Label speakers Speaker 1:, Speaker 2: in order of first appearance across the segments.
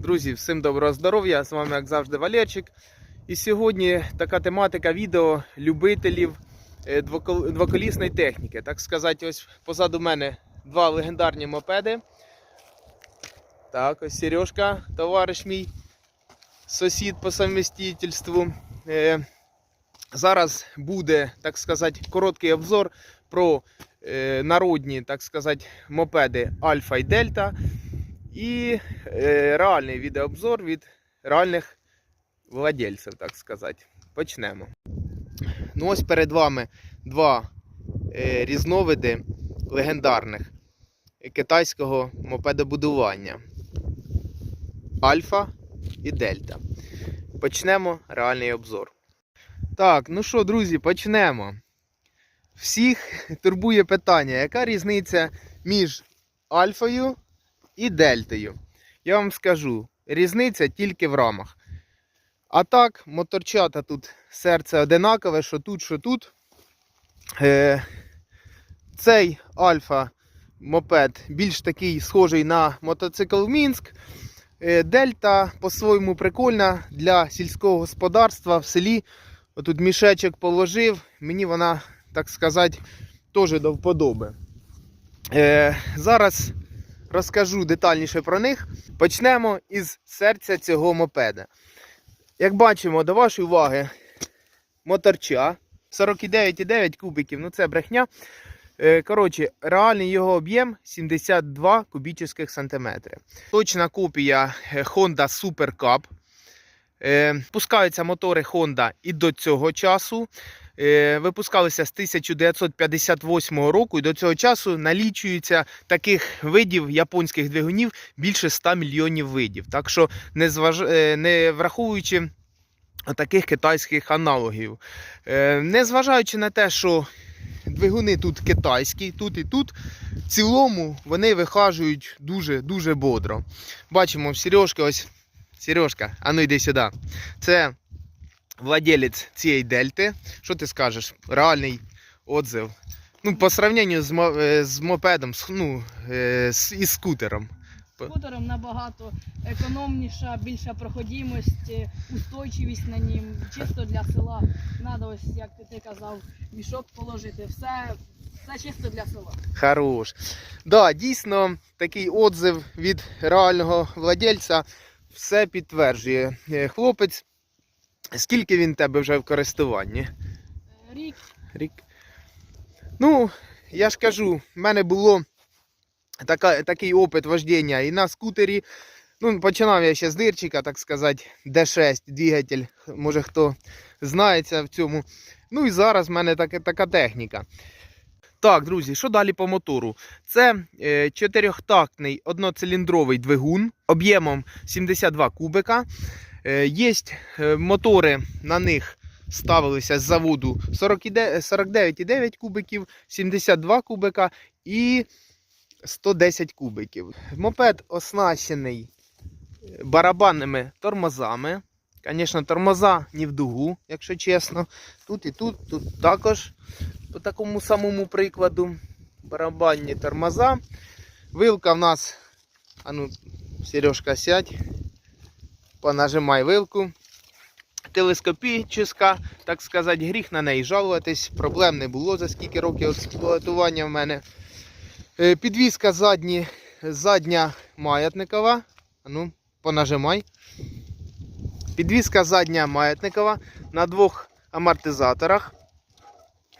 Speaker 1: Друзі, всім доброго здоров'я! З вами, як завжди, Валерчик. І сьогодні така тематика відео любителів е, двоколісної техніки. Так сказати, ось позаду мене два легендарні мопеди. Так, ось Сережка, товариш мій, сусід по совмістительству. Е, Зараз буде, так сказати, короткий обзор про е, народні, так сказати, мопеди Альфа і Дельта. І е, реальний відеообзор від реальних владельців, так сказати. Почнемо. Ну ось перед вами два е, різновиди легендарних китайського мопедобудування. Альфа і Дельта. Почнемо реальний обзор. Так, ну що, друзі, почнемо. Всіх турбує питання, яка різниця між альфою і дельтою. Я вам скажу, різниця тільки в рамах. А так, моторчата тут серце одинакове, що тут, що тут. Е, цей альфа мопед більш такий схожий на мотоцикл Мінськ. Е, Дельта по-своєму прикольна для сільського господарства в селі. Отут мішечок положив, мені вона, так сказати, теж до вподоби. Е, зараз розкажу детальніше про них. Почнемо із серця цього мопеда. Як бачимо, до вашої уваги моторча 49,9 кубиків, ну це брехня. Е, Коротше, реальний його об'єм 72 кубічних сантиметри. Точна копія е, Honda Super Cup. Е, Пускаються мотори Honda і до цього часу. Е, Випускалися з 1958 року і до цього часу налічується таких видів японських двигунів більше 100 мільйонів видів. Так що, не, зваж... е, не враховуючи таких китайських аналогів, Е, незважаючи на те, що двигуни тут китайські, тут і тут, в цілому вони вихажують дуже-дуже бодро. Бачимо в Сережки ось. Сережка, а ну йди сюди. Це владелець цієї дельти. Що ти скажеш? Реальний отзив. Ну, по сравненню з, е, з мопедом, з- ну, е, з, із скутером.
Speaker 2: Скутером набагато економніша, більша проходимость, устойчивість на нім, чисто для села. Надо ось, як ти казав, мішок положити. Все, все чисто для села.
Speaker 1: Хорош. Да, дійсно, такий отзив від реального владельця все підтверджує. Е, Хлопець, скільки він тебе вже в користуванні?
Speaker 2: Рік
Speaker 1: Рік. Ну, я ж кажу, в мене було така, такий опит вождіння і на скутері. Ну, починав я ще з дирчика, так сказати, D6 двигатель, може хто знається в цьому. Ну і зараз в мене така, така техніка. Так, друзі, що далі по мотору? Це е, чотирьохтактний одноциліндровий двигун об'ємом 72 кубика. Е, Є е, мотори на них ставилися з заводу 49,9 кубиків, 72 кубика і 110 кубиків. Мопед оснащений е, барабанними тормозами. Звісно, тормоза не в дугу, якщо чесно. Тут і тут, тут також по такому самому прикладу. Барабанні тормоза. Вилка в нас. А ну, Сережка, сядь. Понажимай вилку. Телескопічна, так сказати, гріх на неї жалуватись. Проблем не було за скільки років експлуатування в мене. Е, Підвізка задні, задня маятникова. Ну, понажимай. Підвізка задня маятникова на двох амортизаторах.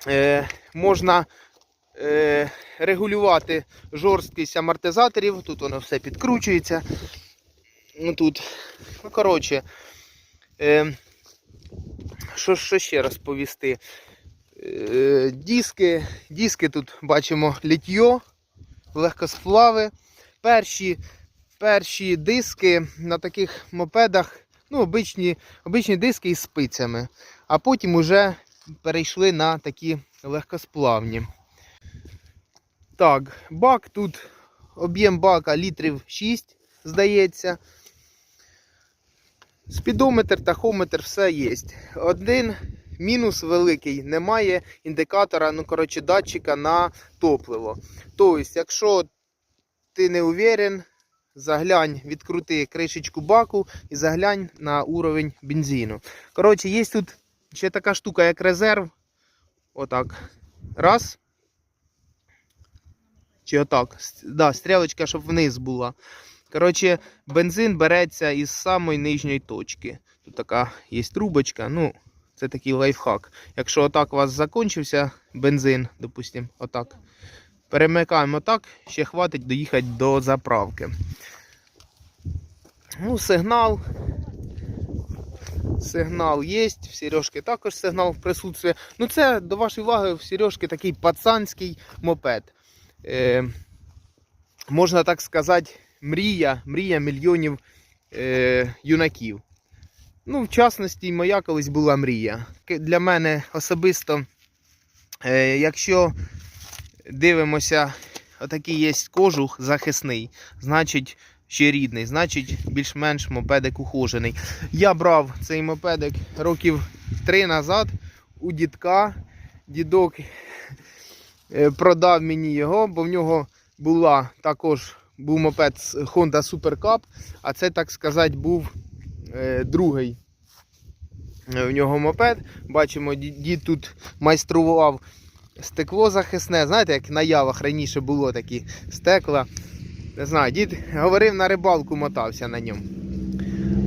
Speaker 1: Е, можна е, регулювати жорсткість амортизаторів. Тут воно все підкручується. Ну тут. Ну, коротше. Е, що, що ще розповісти? Е, диски, диски тут бачимо літьо, легкосплави. Перші, перші диски на таких мопедах, ну, обичні, обичні диски із спицями, а потім уже перейшли на такі легкосплавні. Так, бак тут, об'єм бака літрів 6, здається. Спідометр, тахометр, все є. Один мінус великий, немає індикатора, ну, коротше, датчика на топливо. Тобто, якщо ти не уверен, заглянь, відкрути кришечку баку і заглянь на уровень бензину. Коротше, є тут ще така штука, як резерв. Отак. Раз. Чи отак. Да, стрілочка, щоб вниз була. Коротше, бензин береться із самої нижньої точки. Тут така є трубочка. Ну, це такий лайфхак. Якщо отак у вас закінчився бензин, допустим, отак. Перемикаємо так, ще хватить доїхати до заправки. Ну, сигнал. Сигнал є, в Сережки також сигнал присутствує. Ну, це до вашої уваги, в Сережки такий пацанський мопед. Е, можна так сказати, мрія, мрія мільйонів е, юнаків. Ну, в частності, моя колись була мрія. Для мене особисто, е, якщо дивимося, отакий є кожух захисний, значить ще рідний, значить більш-менш мопедик ухожений. Я брав цей мопедик років три назад у дідка. Дідок е, продав мені його, бо в нього була також був мопед Honda Super Cup, а це, так сказати, був е, другий е, в нього мопед. Бачимо, дід тут майстрував стекло захисне. Знаєте, як на явах раніше було такі стекла. Не знаю, дід говорив, на рибалку мотався на ньому.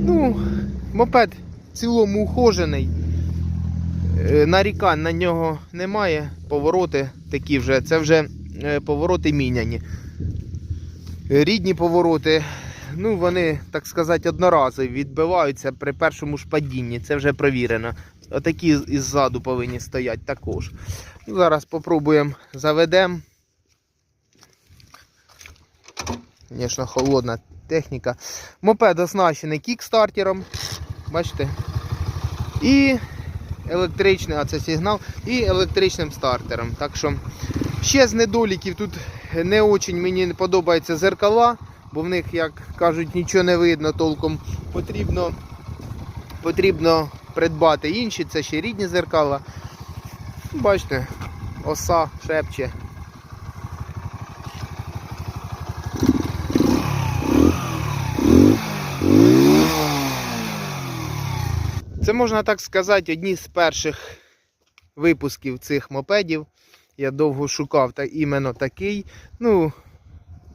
Speaker 1: Ну, мопед в цілому ухожений. Е, Нарікань на нього немає. Повороти такі вже, це вже е, повороти міняні. Рідні повороти, ну вони, так сказати, одноразові відбиваються при першому ж падінні, це вже провірено. Отакі іззаду повинні стояти також. Ну, зараз попробуємо заведемо. Звісно, холодна техніка. Мопед оснащений кікстартером. Бачите? І електричний, а це сигнал, і електричним стартером. Так що ще з недоліків тут не очень мені подобаються зеркала, бо в них, як кажуть, нічого не видно толком. Потрібно, потрібно придбати інші, це ще рідні зеркала. Бачите, оса шепче. Це можна так сказати, одні з перших випусків цих мопедів. Я довго шукав та іменно такий. Ну,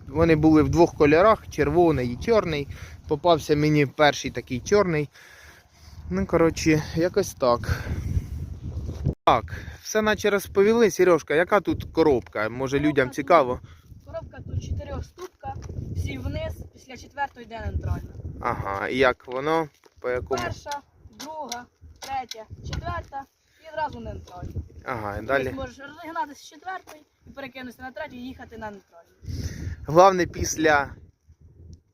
Speaker 1: вони були в двох кольорах: червоний і чорний. Попався мені перший такий чорний. Ну, коротше, якось так. Так, все наче розповіли. Сережка, яка тут коробка? Може людям цікаво.
Speaker 2: Коробка тут чотирьохступка, всі вниз, після четвертої йде нейтральна.
Speaker 1: Ага, і як воно? По якому?
Speaker 2: Перша, друга, третя, четверта і одразу нейтральна.
Speaker 1: Ага, і далі.
Speaker 2: можеш розігнатися з четвертої і перекинутися на третю і їхати на нейтральну.
Speaker 1: Головне після.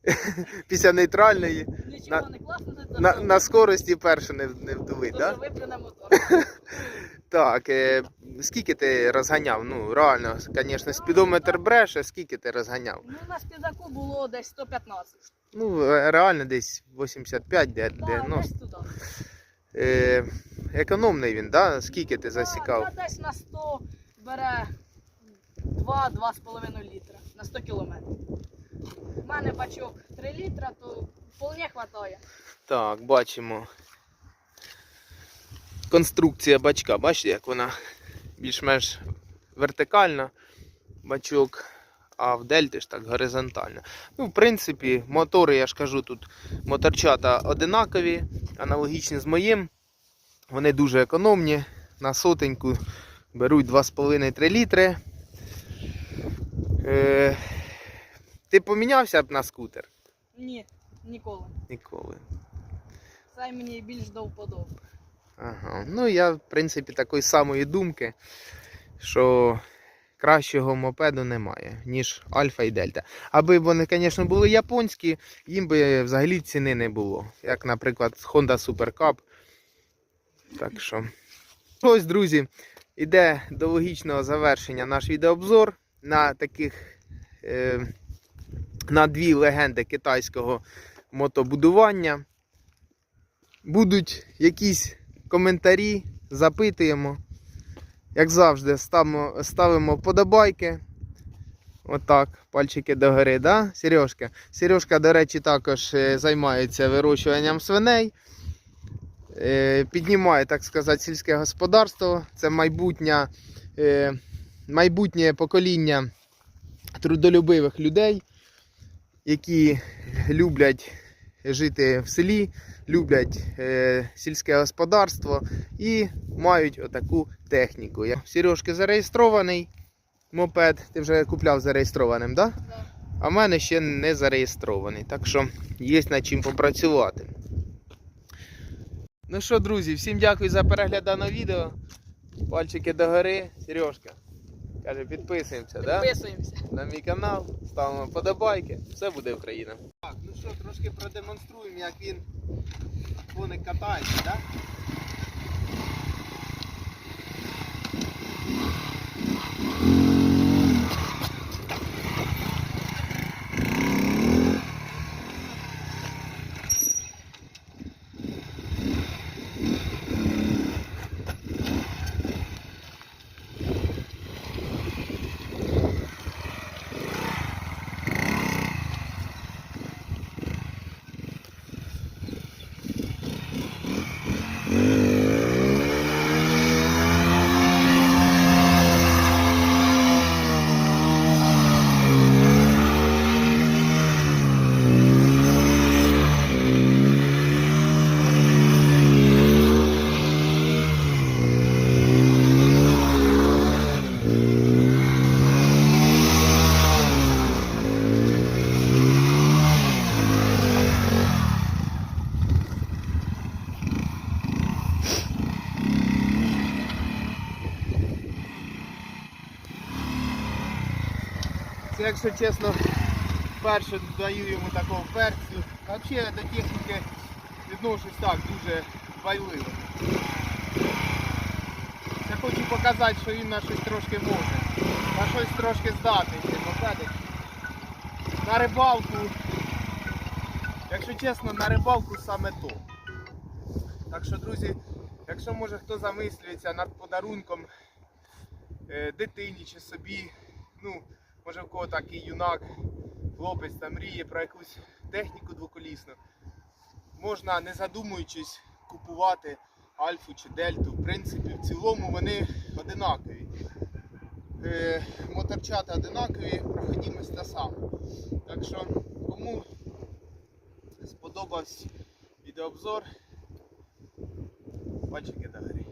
Speaker 1: після нейтральної
Speaker 2: Нічого
Speaker 1: На-
Speaker 2: не класно,
Speaker 1: на, на скорості першу не, не вдавить,
Speaker 2: Дуже
Speaker 1: так?
Speaker 2: виплюне мотор.
Speaker 1: Так, е, скільки ти розганяв? Ну, реально, звісно, спідометр бреше, скільки ти розганяв?
Speaker 2: Ну, на спізаку було десь 115.
Speaker 1: Ну, е, реально десь 85, де-
Speaker 2: Да,
Speaker 1: 90.
Speaker 2: десь туди.
Speaker 1: Е, економний він, да? Скільки ти засікав?
Speaker 2: Да, десь на 100 бере 2-2,5 літра на 100 кілометрів. У мене бачок 3 літра, то вполне хватає.
Speaker 1: Так, бачимо. Конструкція бачка, бачите, як вона більш-менш вертикальна, бачок, а в дельті ж так горизонтально. Ну, в принципі, мотори, я ж кажу, тут моторчата одинакові, аналогічні з моїм. Вони дуже економні. На сотеньку беруть 2,5-3 літри. Е, ти помінявся б на скутер?
Speaker 2: Ні, ніколи.
Speaker 1: Ніколи.
Speaker 2: Це мені більш до вподоби.
Speaker 1: Ага. Ну, я, в принципі, такої самої думки, що кращого мопеду немає, ніж Альфа і Дельта. Аби вони, звісно, були японські, їм би взагалі ціни не було. Як, наприклад, Honda Super Cup. Так що. Ось, друзі, іде до логічного завершення наш відеообзор на таких. Е, на дві легенди китайського мотобудування. Будуть якісь коментарі, запитуємо. Як завжди, ставимо, ставимо подобайки. Отак, пальчики догори, да, Сережка? Сережка, до речі, також е, займається вирощуванням свиней. Е, Піднімає, так сказати, сільське господарство. Це майбутнє, е, майбутнє покоління трудолюбивих людей, які люблять жити в селі, люблять е, сільське господарство і мають отаку техніку. Я- Сережки зареєстрований мопед. Ти вже купляв зареєстрованим, так? Да?
Speaker 2: Да.
Speaker 1: А в мене ще не зареєстрований, так що є над чим попрацювати. Ну що, друзі, всім дякую за перегляд даного відео. Пальчики догори. Сережка. Каже, підписуємося, да?
Speaker 2: Підписуємося.
Speaker 1: на мій канал, ставимо подобайки. Все буде Україна. Так, ну що, трошки продемонструємо, як він коник катається, так? Це, якщо чесно, вперше даю йому такого перцю. Взагалі до техніки відношусь так, дуже байливо. Я хочу показати, що він на щось трошки може. На щось трошки здатний цей мопедик. На рибалку. Якщо чесно, на рибалку саме то. Так що, друзі, якщо може хто замислюється над подарунком е, дитині чи собі, ну, може в кого такий юнак, хлопець там мріє про якусь техніку двоколісну, можна не задумуючись купувати альфу чи дельту. В принципі, в цілому вони одинакові. Е, моторчата одинакові, проходимость та сама. Так що, кому сподобався відеообзор, пальчики догорі.